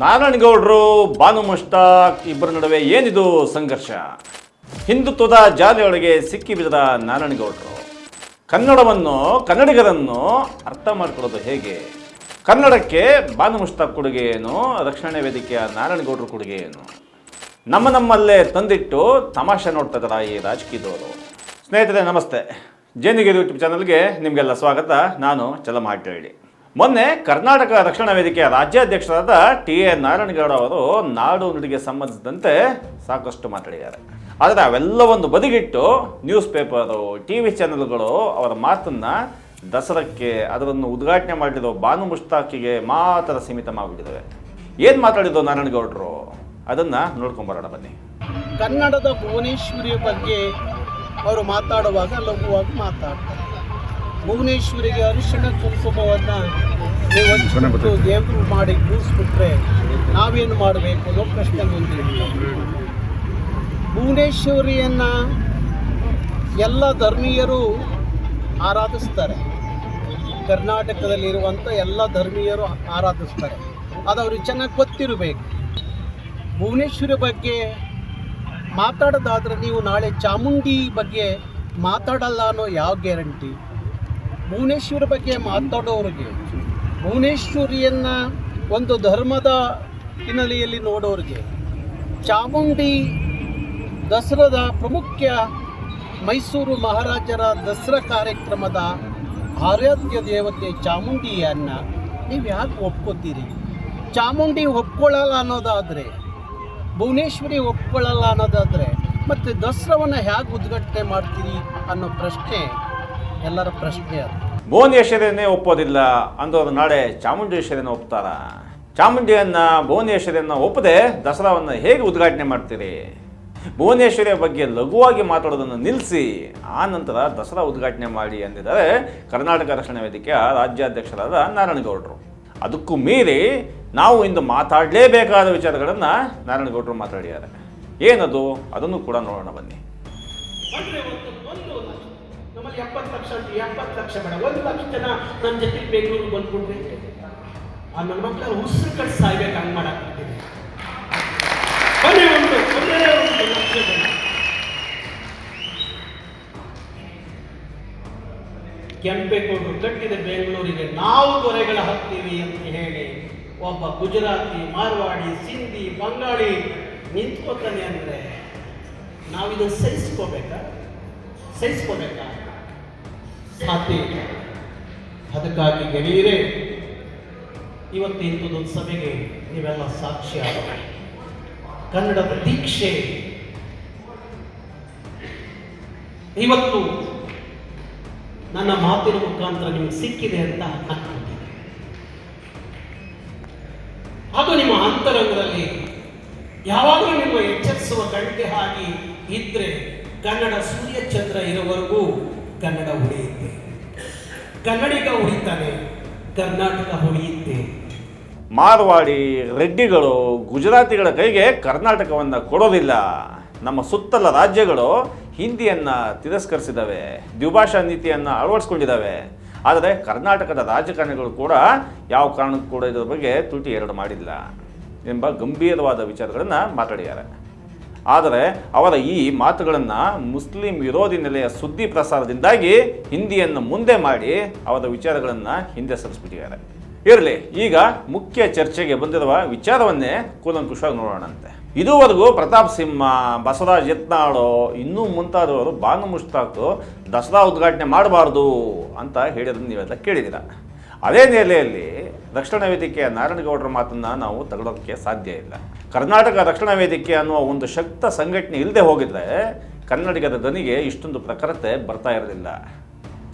ನಾರಾಯಣಗೌಡರು, ಬಾನು ಮುಷ್ತಾಕ್ ಇಬ್ಬರ ನಡುವೆ ಏನಿದು ಸಂಘರ್ಷ? ಹಿಂದುತ್ವದ ಜಾಲೆಯೊಳಗೆ ಸಿಕ್ಕಿ ಬಿದ್ದ ನಾರಾಯಣಗೌಡರು. ಕನ್ನಡವನ್ನು, ಕನ್ನಡಿಗರನ್ನು ಅರ್ಥ ಮಾಡ್ಕೊಳ್ಳೋದು ಹೇಗೆ? ಕನ್ನಡಕ್ಕೆ ಬಾನು ಮುಷ್ತಾಕ್ ಕೊಡುಗೆ ಏನು? ರಕ್ಷಣೆ ವೇದಿಕೆಯ ನಾರಾಯಣಗೌಡರ ಕೊಡುಗೆ ಏನು? ನಮ್ಮ ನಮ್ಮಲ್ಲೇ ತಂದಿಟ್ಟು ತಮಾಷೆ ನೋಡ್ತಾ ಈ ರಾಜಕೀಯದವರು ಸ್ನೇಹಿತರೆ, ನಮಸ್ತೆ. ಜೇನಿಗೆ ಯೂಟ್ಯೂಬ್ ಚಾನಲ್ಗೆ ನಿಮಗೆಲ್ಲ ಸ್ವಾಗತ. ನಾನು ಚಲಮ ಹೇಳಿ ಮೊನ್ನೆ ಕರ್ನಾಟಕ ರಕ್ಷಣಾ ವೇದಿಕೆಯ ರಾಜ್ಯಾಧ್ಯಕ್ಷರಾದ ಟಿ ಎ ನಾರಾಯಣಗೌಡ ಅವರು ನಾಡು ನುಡಿಗೆ ಸಂಬಂಧಿಸಿದಂತೆ ಸಾಕಷ್ಟು ಮಾತಾಡಿದ್ದಾರೆ. ಆದರೆ ಅವೆಲ್ಲವನ್ನು ಬದಿಗಿಟ್ಟು ನ್ಯೂಸ್ ಪೇಪರು ಟಿ ವಿ ಚಾನೆಲ್ಗಳು ಅವರ ಮಾತನ್ನು ದಸರಕ್ಕೆ ಅದರನ್ನು ಉದ್ಘಾಟನೆ ಮಾಡಿರೋ ಬಾನು ಮುಷ್ತಾಕಿಗೆ ಮಾತ್ರ ಸೀಮಿತ ಮಾಡಿಬಿಟ್ಟಿದ್ದಾವೆ ಏನು ಮಾತಾಡಿದ್ದು ನಾರಾಯಣಗೌಡರು? ಅದನ್ನು ನೋಡ್ಕೊಂಬರೋಣ ಬನ್ನಿ. ಕನ್ನಡದ ಭುವನೇಶ್ವರಿಯ ಬಗ್ಗೆ ಅವರು ಮಾತಾಡುವಾಗ ಲಘುವಾಗಿ ಮಾತಾಡ್ತಾರೆ. ಭುವನೇಶ್ವರಿಗೆ ಅರಿಶಿಣ ಕುಂಕುಮವನ್ನು ನೀವು ದೇವರು ಮಾಡಿ ಕೂರಿಸ್ಬಿಟ್ರೆ ನಾವೇನು ಮಾಡಬೇಕು ಅನ್ನೋ ಪ್ರಶ್ನೆ ಮುಂದೆ ಭುವನೇಶ್ವರಿಯನ್ನು ಎಲ್ಲ ಧರ್ಮೀಯರು ಆರಾಧಿಸ್ತಾರೆ. ಕರ್ನಾಟಕದಲ್ಲಿರುವಂಥ ಎಲ್ಲ ಧರ್ಮೀಯರು ಆರಾಧಿಸ್ತಾರೆ. ಅದು ಅವ್ರಿಗೆ ಚೆನ್ನಾಗಿ ಗೊತ್ತಿರಬೇಕು. ಭುವನೇಶ್ವರಿ ಬಗ್ಗೆ ಮಾತಾಡೋದಾದರೆ ನೀವು ನಾಳೆ ಚಾಮುಂಡಿ ಬಗ್ಗೆ ಮಾತಾಡಲ್ಲ ಅನ್ನೋ ಯಾವ ಗ್ಯಾರಂಟಿ? ಭುವನೇಶ್ವರಿ ಬಗ್ಗೆ ಮಾತಾಡೋರಿಗೆ, ಭುವನೇಶ್ವರಿಯನ್ನು ಒಂದು ಧರ್ಮದ ಹಿನ್ನೆಲೆಯಲ್ಲಿ ನೋಡೋರಿಗೆ, ಚಾಮುಂಡಿ ದಸರಾದ ಪ್ರಮುಖ ಮೈಸೂರು ಮಹಾರಾಜರ ದಸರಾ ಕಾರ್ಯಕ್ರಮದ ಆರಾಧ್ಯ ದೇವತೆ ಚಾಮುಂಡಿಯನ್ನು ನೀವು ಯಾಕೆ ಒಪ್ಕೋತೀರಿ? ಚಾಮುಂಡಿ ಒಪ್ಕೊಳ್ಳಲ್ಲ ಅನ್ನೋದಾದರೆ, ಭುವನೇಶ್ವರಿ ಒಪ್ಕೊಳ್ಳಲ್ಲ ಅನ್ನೋದಾದರೆ, ಮತ್ತು ದಸರಾವನ್ನು ಹೇಗೆ ಉದ್ಘಾಟನೆ ಮಾಡ್ತೀರಿ ಅನ್ನೋ ಪ್ರಶ್ನೆ ಎಲ್ಲರ ಪ್ರಶ್ನೆ ಅದು. ಭುವನೇಶ್ವರಿಯನ್ನೇ ಒಪ್ಪೋದಿಲ್ಲ ಅಂದವರು ನಾಳೆ ಚಾಮುಂಡೇಶ್ವರಿಯನ್ನು ಒಪ್ತಾರ. ಚಾಮುಂಡಿಯನ್ನ ಭುವನೇಶ್ವರಿಯನ್ನ ಒಪ್ಪದೆ ದಸರಾವನ್ನು ಹೇಗೆ ಉದ್ಘಾಟನೆ ಮಾಡ್ತೀರಿ? ಭುವನೇಶ್ವರಿಯ ಬಗ್ಗೆ ಲಘುವಾಗಿ ಮಾತಾಡೋದನ್ನು ನಿಲ್ಲಿಸಿ ಆ ನಂತರ ದಸರಾ ಉದ್ಘಾಟನೆ ಮಾಡಿ ಅಂದಿದ್ದಾರೆ ಕರ್ನಾಟಕ ರಕ್ಷಣಾ ವೇದಿಕೆಯ ರಾಜ್ಯಾಧ್ಯಕ್ಷರಾದ ನಾರಾಯಣಗೌಡರು. ಅದಕ್ಕೂ ಮೀರಿ ನಾವು ಇಂದು ಮಾತಾಡಲೇಬೇಕಾದ ವಿಚಾರಗಳನ್ನು ನಾರಾಯಣಗೌಡರು ಮಾತಾಡಿದ್ದಾರೆ. ಏನದು? ಅದನ್ನು ಕೂಡ ನೋಡೋಣ ಬನ್ನಿ. ನಮ್ಮಲ್ಲಿ ಎಪ್ಪತ್ತು ಲಕ್ಷ ಅಂತ ಎಪ್ಪತ್ತು ಲಕ್ಷ ಬೇಡ. ಒಂದು ಲಕ್ಷ ಜನ ನನ್ನ ಜೊತೆ ಬೆಂಗಳೂರು ಬಂದ್ಬಿಟ್ರೆ ಆ ನನ್ನ ಮಕ್ಕಳ ಉಸಿರು ಕಟ್ಟಿ ಸಾಯ್ಬೇಕು, ಹಂಗೆ ಮಾಡಾಕ್ಬಿಟ್ಟಿದೆ. ಬನ್ನಿ ಒಂದು, ಒಂದೇ ಕಟ್ಟಿದ ಬೆಂಗಳೂರಿಗೆ ನಾವು ದೊರೆಗಳ ಹತ್ತೀವಿ ಅಂತ ಹೇಳಿ ಒಬ್ಬ ಗುಜರಾತಿ, ಮಾರ್ವಾಡಿ, ಸಿಂಧಿ, ಬಂಗಾಳಿ ನಿಂತ್ಕೋತಾನೆ ಅಂದರೆ ನಾವಿದನ್ನು ಸಹಿಸ್ಕೋಬೇಕಾ? ಸಹಿಸ್ಕೋಬೇಕಾ? ಸಾಧ್ಯ ಇಲ್ಲ ಅದಕ್ಕಾಗಿ ಗೆಳೆಯರೇ ಇವತ್ತು ಇಂಥದ್ದೊಂದು ಸಭೆಗೆ ನೀವೆಲ್ಲ ಸಾಕ್ಷಿ ಕನ್ನಡದ ದೀಕ್ಷೆ. ಇವತ್ತು ನನ್ನ ಮಾತಿನ ಮುಖಾಂತರ ನಿಮಗೆ ಸಿಕ್ಕಿದೆ ಅಂತ ಅನ್ಕೊಂಡಿದ್ದೀನಿ. ಅದು ನಿಮ್ಮ ಅಂತರಂಗದಲ್ಲಿ ಯಾವಾಗಲೂ ನಿಮ್ಮ ಎಚ್ಚರಿಸುವ ಗಂಟೆ ಹಾಗೆ ಇದ್ರೆ ಕನ್ನಡ ಸೂರ್ಯಚಂದ್ರ ಇರೋವರೆಗೂ ಕನ್ನಡ ಉಳಿಯುತ್ತೆ. ಕನ್ನಡಿಗ ಉಳಿತಾನೆ, ಕರ್ನಾಟಕ ಉಳಿಯುತ್ತೆ. ಮಾರ್ವಾಡಿ ರೆಡ್ಡಿಗಳು ಗುಜರಾತಿಗಳ ಕೈಗೆ ಕರ್ನಾಟಕವನ್ನು ಕೊಡೋದಿಲ್ಲ. ನಮ್ಮ ಸುತ್ತಲ ರಾಜ್ಯಗಳು ಹಿಂದಿಯನ್ನು ತಿರಸ್ಕರಿಸಿದ್ದಾವೆ ದ್ವಿಭಾಷಾ ನೀತಿಯನ್ನು ಅಳವಡಿಸ್ಕೊಂಡಿದ್ದಾವೆ ಆದರೆ ಕರ್ನಾಟಕದ ರಾಜಕಾರಣಿಗಳು ಕೂಡ ಯಾವ ಕಾರಣಕ್ಕೂ ಕೂಡ ಇದರ ಬಗ್ಗೆ ತುಟಿ ಎರಡು ಮಾಡಿಲ್ಲ ಎಂಬ ಗಂಭೀರವಾದ ವಿಚಾರಗಳನ್ನು ಮಾತಾಡಿದ್ದಾರೆ. ಆದರೆ ಅವರ ಈ ಮಾತುಗಳನ್ನು ಮುಸ್ಲಿಂ ವಿರೋಧಿ ನೆಲೆಯ ಸುದ್ದಿ ಪ್ರಸಾರದಿಂದಾಗಿ ಹಿಂದಿಯನ್ನು ಮುಂದೆ ಮಾಡಿ ಅವರ ವಿಚಾರಗಳನ್ನು ಹಿಂದೆ ಸರಿಸ್ಬಿಟ್ಟಿದ್ದಾರೆ ಇರಲಿ, ಈಗ ಮುಖ್ಯ ಚರ್ಚೆಗೆ ಬಂದಿರುವ ವಿಚಾರವನ್ನೇ ಕೂಲಂಕುಷವಾಗಿ ನೋಡೋಣಂತೆ. ಇದುವರೆಗೂ ಪ್ರತಾಪ್ ಸಿಂಹ, ಬಸವರಾಜ್ ಯತ್ನಾಳು, ಇನ್ನೂ ಮುಂತಾದವರು ಬಾನು ಮುಷ್ತಾಕು ದಸರಾ ಉದ್ಘಾಟನೆ ಮಾಡಬಾರ್ದು ಅಂತ ಹೇಳಿರೋದು ನೀವೆಲ್ಲ ಕೇಳಿದ್ದೀರ? ಅದೇ ನೆಲೆಯಲ್ಲಿ ರಕ್ಷಣಾ ವೇದಿಕೆಯ ನಾರಾಯಣಗೌಡರ ಮಾತನ್ನು ನಾವು ತಗೊಳ್ಳೋಕ್ಕೆ ಸಾಧ್ಯ ಇಲ್ಲ. ಕರ್ನಾಟಕ ರಕ್ಷಣಾ ವೇದಿಕೆ ಅನ್ನುವ ಒಂದು ಶಕ್ತ ಸಂಘಟನೆ ಇಲ್ಲದೆ ಹೋಗಿದ್ರೆ ಕನ್ನಡಿಗರ ಧ್ವನಿಗೆ ಇಷ್ಟೊಂದು ಪ್ರಖರತೆ ಬರ್ತಾ ಇರಲಿಲ್ಲ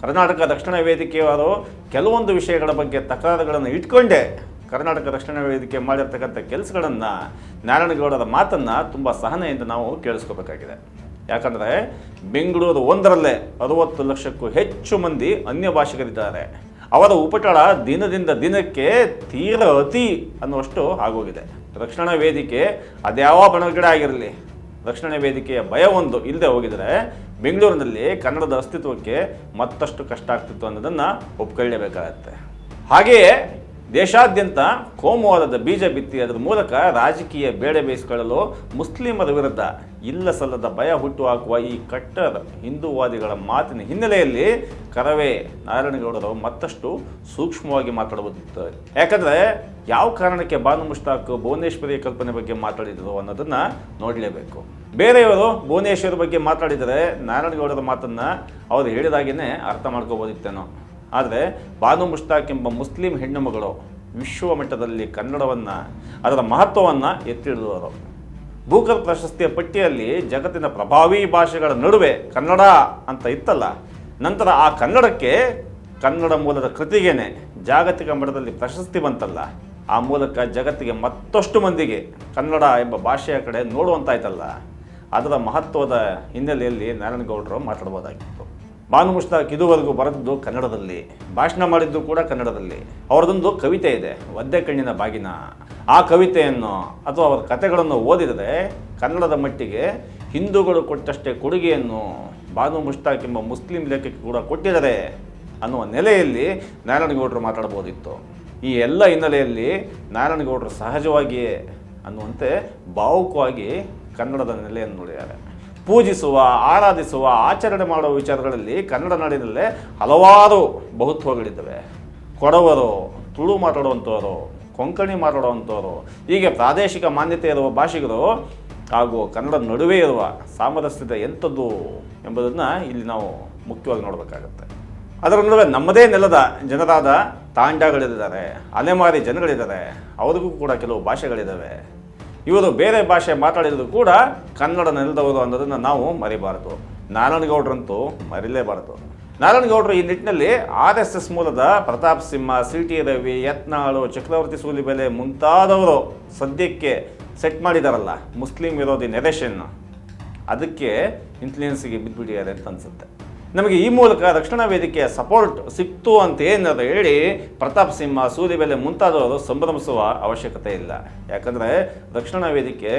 ಕರ್ನಾಟಕ ರಕ್ಷಣಾ ವೇದಿಕೆಯವರು ಕೆಲವೊಂದು ವಿಷಯಗಳ ಬಗ್ಗೆ ತಕರಾರುಗಳನ್ನು ಇಟ್ಕೊಂಡೇ ಕರ್ನಾಟಕ ರಕ್ಷಣಾ ವೇದಿಕೆ ಮಾಡಿರ್ತಕ್ಕಂಥ ಕೆಲಸಗಳನ್ನು ನಾರಾಯಣಗೌಡರ ಮಾತನ್ನು ತುಂಬ ಸಹನೆಯಿಂದ ನಾವು ಕೇಳಿಸ್ಕೋಬೇಕಾಗಿದೆ. ಯಾಕಂದರೆ ಬೆಂಗಳೂರು ಒಂದರಲ್ಲೇ ಅರುವತ್ತು ಲಕ್ಷಕ್ಕೂ ಹೆಚ್ಚು ಮಂದಿ ಅನ್ಯ ಭಾಷಿಗರಿದ್ದಾರೆ ಅವರ ಉಪಟಳ ದಿನದಿಂದ ದಿನಕ್ಕೆ ತೀರ ಅತಿ ಅನ್ನುವಷ್ಟು ಆಗೋಗಿದೆ. ರಕ್ಷಣಾ ವೇದಿಕೆ ಅದ್ಯಾವ ಬಣಗಡೆ ಆಗಿರಲಿ, ರಕ್ಷಣಾ ವೇದಿಕೆಯ ಭಯ ಒಂದು ಇಲ್ಲದೆ ಹೋಗಿದರೆ ಬೆಂಗಳೂರಿನಲ್ಲಿ ಕನ್ನಡದ ಅಸ್ತಿತ್ವಕ್ಕೆ ಮತ್ತಷ್ಟು ಕಷ್ಟ ಆಗ್ತಿತ್ತು ಅನ್ನೋದನ್ನು ಒಪ್ಕೊಳ್ಳೇಬೇಕಾಗತ್ತೆ. ಹಾಗೆಯೇ ದೇಶಾದ್ಯಂತ ಕೋಮುವಾದದ ಬೀಜ ಬಿತ್ತಿ ಅದರ ಮೂಲಕ ರಾಜಕೀಯ ಬೇಳೆ ಬೇಯಿಸಿಕೊಳ್ಳಲು ಮುಸ್ಲಿಮರ ವಿರುದ್ಧ ಇಲ್ಲ ಸಲ್ಲದ ಭಯ ಹುಟ್ಟುಹಾಕುವ ಈ ಕಟ್ಟರ್ ಹಿಂದೂವಾದಿಗಳ ಮಾತಿನ ಹಿನ್ನೆಲೆಯಲ್ಲಿ ಕರವೇ ನಾರಾಯಣಗೌಡರು ಮತ್ತಷ್ಟು ಸೂಕ್ಷ್ಮವಾಗಿ ಮಾತಾಡಬಹುದಿತ್ತು. ಯಾಕಂದ್ರೆ ಯಾವ ಕಾರಣಕ್ಕೆ ಬಾನು ಮುಷ್ತಾಕ್ ಭುವನೇಶ್ವರಿಯ ಕಲ್ಪನೆ ಬಗ್ಗೆ ಮಾತಾಡಿದರು ಅನ್ನೋದನ್ನ ನೋಡಲೇಬೇಕು. ಬೇರೆಯವರು ಭುವನೇಶ್ವರಿ ಬಗ್ಗೆ ಮಾತಾಡಿದರೆ ನಾರಾಯಣಗೌಡರ ಮಾತನ್ನ ಅವರು ಹೇಳಿದಾಗೇನೆ ಅರ್ಥ ಮಾಡ್ಕೋಬೋದಿತ್ತೇನೋ. ಆದರೆ ಬಾನು ಮುಷ್ತಾಕ್ ಎಂಬ ಮುಸ್ಲಿಂ ಹೆಣ್ಣು ಮಗಳು ವಿಶ್ವ ಮಟ್ಟದಲ್ಲಿ ಕನ್ನಡವನ್ನು, ಅದರ ಮಹತ್ವವನ್ನು ಎತ್ತಿಡಿದವರು ಭೂಕರ್ ಪ್ರಶಸ್ತಿಯ ಪಟ್ಟಿಯಲ್ಲಿ ಜಗತ್ತಿನ ಪ್ರಭಾವಿ ಭಾಷೆಗಳ ನಡುವೆ ಕನ್ನಡ ಅಂತ ಇತ್ತಲ್ಲ, ನಂತರ ಆ ಕನ್ನಡಕ್ಕೆ ಕನ್ನಡ ಮೂಲದ ಕೃತಿಗೇನೆ ಜಾಗತಿಕ ಮಟ್ಟದಲ್ಲಿ ಪ್ರಶಸ್ತಿ ಬಂತಲ್ಲ. ಆ ಮೂಲಕ ಜಗತ್ತಿಗೆ ಮತ್ತಷ್ಟು ಮಂದಿಗೆ ಕನ್ನಡ ಎಂಬ ಭಾಷೆಯ ಕಡೆ ನೋಡುವಂತಾಯ್ತಲ್ಲ. ಅದರ ಮಹತ್ವದ ಹಿನ್ನೆಲೆಯಲ್ಲಿ ನಾರಾಯಣಗೌಡರು ಮಾತಾಡ್ಬೋದಾಗಿತ್ತು ಭಾನು ಮುಷ್ತಾಕ್ ಇದುವರೆಗೂ ಬರೆದದ್ದು ಕನ್ನಡದಲ್ಲಿ, ಭಾಷಣ ಮಾಡಿದ್ದು ಕೂಡ ಕನ್ನಡದಲ್ಲಿ. ಅವರದೊಂದು ಕವಿತೆ ಇದೆ, ಒದ್ದೆ ಕಣ್ಣಿನ ಬಾಗಿನ. ಆ ಕವಿತೆಯನ್ನು ಅಥವಾ ಅವರ ಕಥೆಗಳನ್ನು ಓದಿದರೆ ಕನ್ನಡದ ಮಟ್ಟಿಗೆ ಹಿಂದೂಗಳು ಕೊಟ್ಟಷ್ಟೇ ಕೊಡುಗೆಯನ್ನು ಬಾನು ಮುಷ್ತಾಕ್ ಎಂಬ ಮುಸ್ಲಿಂ ಲೇಖಕ್ಕೆ ಕೂಡ ಕೊಟ್ಟಿದ್ದಾರೆ ಅನ್ನುವ ನೆಲೆಯಲ್ಲಿ ನಾರಾಯಣಗೌಡರು ಮಾತಾಡ್ಬೋದಿತ್ತು ಈ ಎಲ್ಲ ಹಿನ್ನೆಲೆಯಲ್ಲಿ ನಾರಾಯಣಗೌಡರು ಸಹಜವಾಗಿಯೇ ಅನ್ನುವಂತೆ ಭಾವುಕವಾಗಿ ಕನ್ನಡದ ನೆಲೆಯನ್ನು ನುಡಿದ್ದಾರೆ. ಪೂಜಿಸುವ, ಆರಾಧಿಸುವ, ಆಚರಣೆ ಮಾಡುವ ವಿಚಾರಗಳಲ್ಲಿ ಕನ್ನಡ ನಾಡಿನಲ್ಲೇ ಹಲವಾರು ಬಹುತ್ವಗಳಿದ್ದಾವೆ. ಕೊಡವರು, ತುಳು ಮಾತಾಡುವಂಥವರು ಕೊಂಕಣಿ ಮಾತಾಡುವಂಥವರು ಹೀಗೆ ಪ್ರಾದೇಶಿಕ ಮಾನ್ಯತೆ ಇರುವ ಭಾಷೆಗಳು ಹಾಗೂ ಕನ್ನಡ ನಡುವೆ ಇರುವ ಸಾಮರಸ್ಯತೆ ಎಂಥದ್ದು ಎಂಬುದನ್ನು ಇಲ್ಲಿ ನಾವು ಮುಖ್ಯವಾಗಿ ನೋಡಬೇಕಾಗತ್ತೆ. ಅದರ ನಡುವೆ ನಮ್ಮದೇ ನೆಲದ ಜನರಾದ ತಾಂಡಗಳಿದ್ದಾರೆ ಅಲೆಮಾರಿ ಜನಗಳಿದ್ದಾರೆ, ಅವರಿಗೂ ಕೂಡ ಕೆಲವು ಭಾಷೆಗಳಿದ್ದಾವೆ. ಇವರು ಬೇರೆ ಭಾಷೆ ಮಾತಾಡಿದ್ರು ಕೂಡ ಕನ್ನಡ ನೆಲದವರು ಅನ್ನೋದನ್ನು ನಾವು ಮರಿಬಾರದು. ನಾರಾಯಣಗೌಡರಂತೂ ಮರಿಲೇಬಾರದು. ನಾರಾಯಣಗೌಡರು ಈ ನಿಟ್ಟಿನಲ್ಲಿ ಆರ್ ಎಸ್ ಎಸ್ ಮೂಲದ ಪ್ರತಾಪ್ ಸಿಂಹ, ಸಿ ಟಿ ರವಿ, ಯತ್ನಾಳು, ಚಕ್ರವರ್ತಿ ಸೂಲಿಬೆಲೆ ಮುಂತಾದವರು ಸದ್ಯಕ್ಕೆ ಸೆಟ್ ಮಾಡಿದಾರಲ್ಲ, ಮುಸ್ಲಿಂ ವಿರೋಧಿ ನೆರೆಷನ್. ಅದಕ್ಕೆ ಇನ್ಫ್ಲೂಯೆನ್ಸಿಗೆ ಬಿದ್ದುಬಿಟ್ಟಿದ್ದಾರೆ ಅಂತ ಅನ್ಸುತ್ತೆ. ನಮಗೆ ಈ ಮೂಲಕ ರಕ್ಷಣಾ ವೇದಿಕೆಯ ಸಪೋರ್ಟ್ ಸಿಕ್ತು ಅಂತ ಏನಾದ್ರು ಹೇಳಿ ಪ್ರತಾಪ್ ಸಿಂಹ ಸೂರ್ಯಬೆಲೆ ಮುಂತಾದವರು ಸಂಭ್ರಮಿಸುವ ಅವಶ್ಯಕತೆ ಇಲ್ಲ. ಯಾಕಂದರೆ ರಕ್ಷಣಾ ವೇದಿಕೆ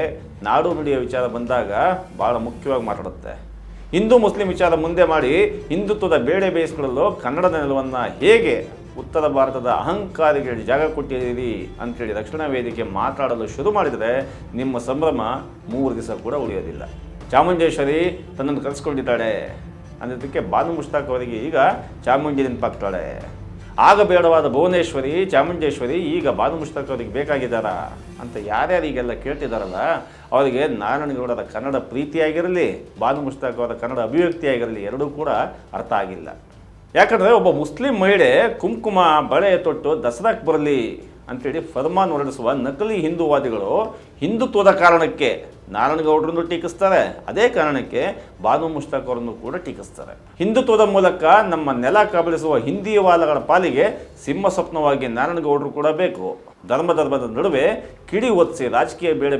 ನಾಡು ನುಡಿಯ ವಿಚಾರ ಬಂದಾಗ ಭಾಳ ಮುಖ್ಯವಾಗಿ ಮಾತಾಡುತ್ತೆ. ಹಿಂದೂ ಮುಸ್ಲಿಂ ವಿಚಾರ ಮುಂದೆ ಮಾಡಿ ಹಿಂದುತ್ವದ ಬೇಳೆ ಬೇಯಿಸ್ಕೊಳ್ಳಲು ಕನ್ನಡದ ನೆಲವನ್ನು ಹೇಗೆ ಉತ್ತರ ಭಾರತದ ಅಹಂಕಾರಿಗಳಿಗೆ ಜಾಗ ಕೊಟ್ಟಿದ್ದೀರಿ ಅಂತೇಳಿ ರಕ್ಷಣಾ ವೇದಿಕೆ ಮಾತಾಡಲು ಶುರು ಮಾಡಿದರೆ ನಿಮ್ಮ ಸಂಭ್ರಮ ಮೂರು ದಿವಸ ಕೂಡ ಉಳಿಯೋದಿಲ್ಲ. ಚಾಮುಂಡೇಶ್ವರಿ ತನ್ನನ್ನು ಕರೆಸ್ಕೊಂಡಿದ್ದಾಳೆ. ಅನ್ನೋದಕ್ಕೆ ಬಾನು ಮುಷ್ತಾಕ್ ಅವರಿಗೆ ಈಗ ಚಾಮುಂಡಿ ನೆನಪಾಗ್ತಾಳೆ. ಆಗ ಬೇಡವಾದ ಭುವನೇಶ್ವರಿ, ಚಾಮುಂಡೇಶ್ವರಿ ಈಗ ಬಾನು ಮುಷ್ತಾಕ್ ಅವರಿಗೆ ಬೇಕಾಗಿದ್ದಾರಾ ಅಂತ ಯಾರ್ಯಾರಿಗೆಲ್ಲ ಕೇಳ್ತಿದ್ದಾರಲ್ಲ ಅವರಿಗೆ ನಾರಾಯಣಗೌಡರ ಕನ್ನಡ ಪ್ರೀತಿಯಾಗಿರಲಿ, ಬಾನು ಮುಷ್ತಾಕ್ ಅವರ ಕನ್ನಡ ಅಭಿವ್ಯಕ್ತಿಯಾಗಿರಲಿ ಎರಡೂ ಕೂಡ ಅರ್ಥ ಆಗಿಲ್ಲ. ಯಾಕಂದರೆ ಒಬ್ಬ ಮುಸ್ಲಿಂ ಮಹಿಳೆ ಕುಂಕುಮ, ಬಳೆ ತೊಟ್ಟು ದಸರಾಕ್ಕೆ ಬರಲಿ ಅಂತೇಳಿ ಫರ್ಮಾನ್ ಹೊರಡಿಸುವ ನಕಲಿ ಹಿಂದೂವಾದಿಗಳು ಹಿಂದುತ್ವದ ಕಾರಣಕ್ಕೆ ನಾರಾಯಣಗೌಡರನ್ನು ಟೀಕಿಸ್ತಾರೆ. ಅದೇ ಕಾರಣಕ್ಕೆ ಬಾನು ಮುಷ್ತಾಕ್ ಅವರನ್ನು ಕೂಡ ಟೀಕಿಸ್ತಾರೆ. ಹಿಂದುತ್ವದ ಮೂಲಕ ನಮ್ಮ ನೆಲ ಕಬಳಿಸುವ ಹಿಂದಿಯವಾದಗಳ ಪಾಲಿಗೆ ಸಿಂಹ ಸ್ವಪ್ನವಾಗಿ ನಾರಾಯಣಗೌಡರು ಕೂಡ ಬೇಕು. ಧರ್ಮ ಧರ್ಮದ ನಡುವೆ ಕಿಡಿ ಒತ್ತಿಸಿ ರಾಜಕೀಯ ಬೇಳೆ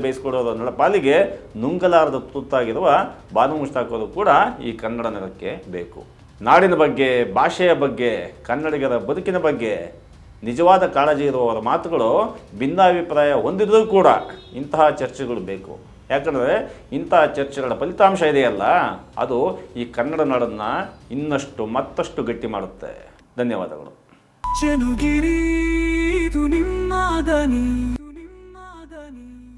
ನಡ ಪಾಲಿಗೆ ನುಂಗಲಾರದ ತುತ್ತಾಗಿರುವ ಬಾನು ಮುಷ್ತಾಕ್ ಅವರು ಕೂಡ ಈ ಕನ್ನಡ ನೆಲಕ್ಕೆ ಬೇಕು. ನಾಡಿನ ಬಗ್ಗೆ, ಭಾಷೆಯ ಬಗ್ಗೆ, ಕನ್ನಡಿಗರ ಬದುಕಿನ ಬಗ್ಗೆ ನಿಜವಾದ ಕಾಳಜಿ ಇರುವವರ ಮಾತುಗಳು ಭಿನ್ನಾಭಿಪ್ರಾಯ ಹೊಂದಿದ್ರೂ ಕೂಡ ಇಂತಹ ಚರ್ಚೆಗಳು ಬೇಕು. ಯಾಕಂದರೆ ಇಂತಹ ಚರ್ಚೆಗಳ ಫಲಿತಾಂಶ ಇದೆಯಲ್ಲ, ಅದು ಈ ಕನ್ನಡ ನಾಡನ್ನು ಇನ್ನಷ್ಟು ಮತ್ತಷ್ಟು ಗಟ್ಟಿ ಮಾಡುತ್ತೆ. ಧನ್ಯವಾದಗಳು.